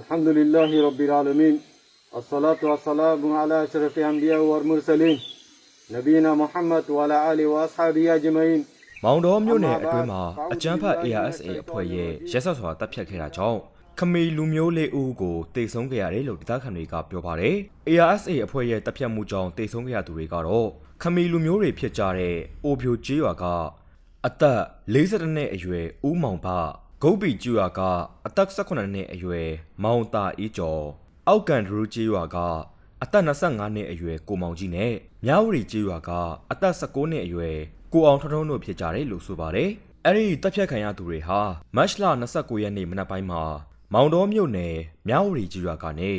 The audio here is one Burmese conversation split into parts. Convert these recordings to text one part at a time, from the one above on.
الحمد لله رب العالمين الصلاة والسلام على أشرف الأنبياء والمرسلين نبينا محمد وعلى آله وأصحابه أجمعين မောင်တော်မြို့နယ်အတွင်းမှာအကြမ်းဖက် ARSA အဖွဲ့ရဲ့ရဲဆက်စွာတပ်ဖြတ်ခဲ့တာကြောင့်ခမီလူမျိုးလေးဦးကိုတိတ်ဆုံးခဲ့ရတယ်လို့ဒေသခံတွေကပြောပါတယ်။ ARSA အဖွဲ့ရဲ့တပ်ဖြတ်မှုကြောင့်တိတ်ဆုံးခဲ့ရသူတွေကတော့ခမီလူမျိုးတွေဖြစ်ကြတဲ့အိုဖြိုကျေးရွာကအသက်42နှစ်အရွယ်ဦးမောင်ဖ ဂုတ်ပီကျွရွာကအသက်18နှစ်အရွယ်မောင်တာအေးကျော်အောက်ကန်ဒရူးကျေးရွာကအသက်25နှစ်အရွယ်ကိုမောင်ကြီးနဲ့မြဝတီကျေးရွာကအသက်19နှစ်အရွယ်ကိုအောင်ထွန်းထွန်းတို့ဖြစ်ကြတယ်လို့ဆိုပါတယ်။အဲ့ဒီတပ်ဖြတ်ခံရသူတွေဟာမတ်လ29ရက်နေ့မနက်ပိုင်းမှာမောင်တော်မြို့နယ်မြဝတီကျေးရွာကနေ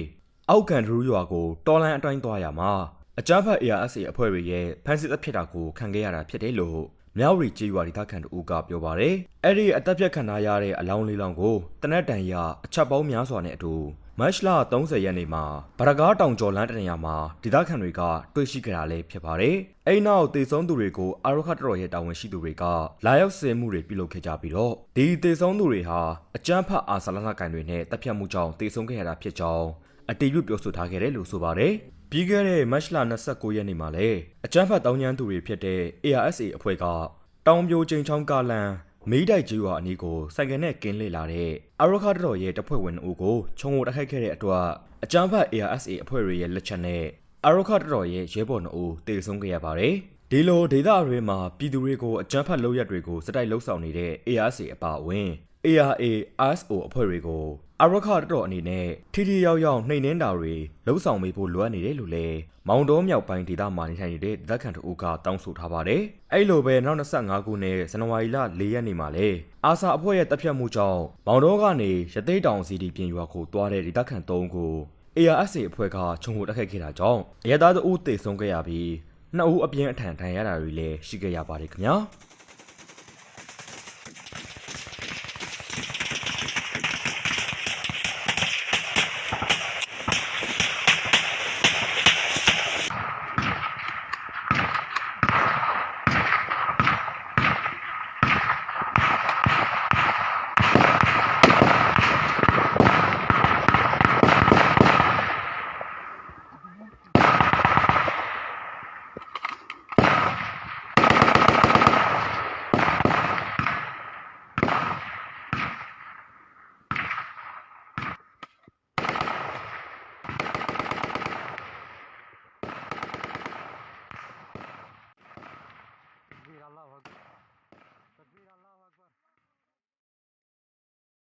အောက်ကန်ဒရူးရွာကိုတော်လန်အတိုင်းသွားရမှာအကြမ်းဖက် ARSA အဖွဲ့တွေရဲ့ဖမ်းဆီးတပ်ဖြတ်တာကိုခံခဲ့ရတာဖြစ်တယ်လို့ မြဝတီကျေးရွာဒေသခံတို့ကပြောပါတယ်။အဲ့ဒီအတပ်ဖြတ်ခံရတဲ့အလောင်းလေးလောင်းကိုတနက်တန်ရအချက်ပေါင်းများစွာနဲ့အတူ မတ်လ30ရက်နေ့မှာဗရကားတောင်ကျော်လန်းတနေရာမှာဒေသခံတွေကတွေ့ရှိကြတာလည်းဖြစ်ပါတယ်။အဲ့နောက်တေဆုံးသူတွေကိုအာရခတ်တော်ရဲ့တာဝန်ရှိသူတွေကလာရောက်ဆင်မှုတွေပြုလုပ်ခဲ့ကြပြီးတော့ဒီတေဆုံးသူတွေဟာအကြမ်းဖက်အာဆာလနာကန်တွေနဲ့တပ်ဖြတ်မှုကြောင့်တေဆုံးခဲ့ရတာဖြစ်ကြောင်းအတီးပြုပြောဆိုထားခဲ့တယ်လို့ဆိုပါတယ်။ပြီးခဲ့တဲ့မတ်လ29ရက်နေ့မှာလည်းအကြမ်းဖက်တောင်းကျမ်းသူတွေဖြစ်တဲ့ ARSA အဖွဲ့ကတောင်ပြိုချိန်ချောင်းကားလန် မိဒိုက်ကျွော်အနီးကိုစိုက်ကယ်နဲ့ကင်းလေလာတဲ့အရခတ်တော်ရဲ့တပ်ဖွဲ့ဝင်အုပ်ကိုခြုံဝတိုက်ခိုက်ခဲ့တဲ့အတွက်အကြမ်းဖက် ARSA အဖွဲ့တွေရဲ့လက်ချက်နဲ့အရခတ်တော်ရဲ့ရဲဘော်နှုတ်တေဆုံးခဲ့ရပါတယ်။ဒီလိုဒေသအရွေးမှာပြည်သူတွေကိုအကြမ်းဖက်လုပ်ရက်တွေကိုစတိုက်လှုပ်ဆောင်နေတဲ့ ARSA အပါအဝင် ARA RSO အဖွဲ့တွေကိုအရခတ်တော်အနေနဲ့ထိထိရောက်ရောက်နှိမ်နှင်းတာတွေလှုပ်ဆောင်ပေးဖို့လိုအပ်နေတယ်လို့လည်းမောင်တော်မြောက်ပိုင်းဒေသမှာနေထိုင်နေတဲ့ဒေသခံတို့ကတောင်းဆိုထားပါတယ်။အဲ့လိုပဲနောက်25ခုနှစ်ဇန်နဝါရီလ4ရက်နေ့မှာလေအာဆာအဖွဲ့ရဲ့တပ်ဖြတ်မှုကြောင့်မောင်တော်ကနေရသေးတောင်စီတီပြင်ရွာကိုတွားတဲ့ဒေသခံ3ဦးကို ARSA အဖွဲ့ကခြုံဝတက်ခိုက်ခဲ့တာကြောင့်အရသားတအုပ်တေဆုံးခဲ့ရပြီးနှစ်ဦးအပြင်းအထန်ထန်ရတာတွေလည်းရှိခဲ့ရပါတယ်ခင်ဗျာ။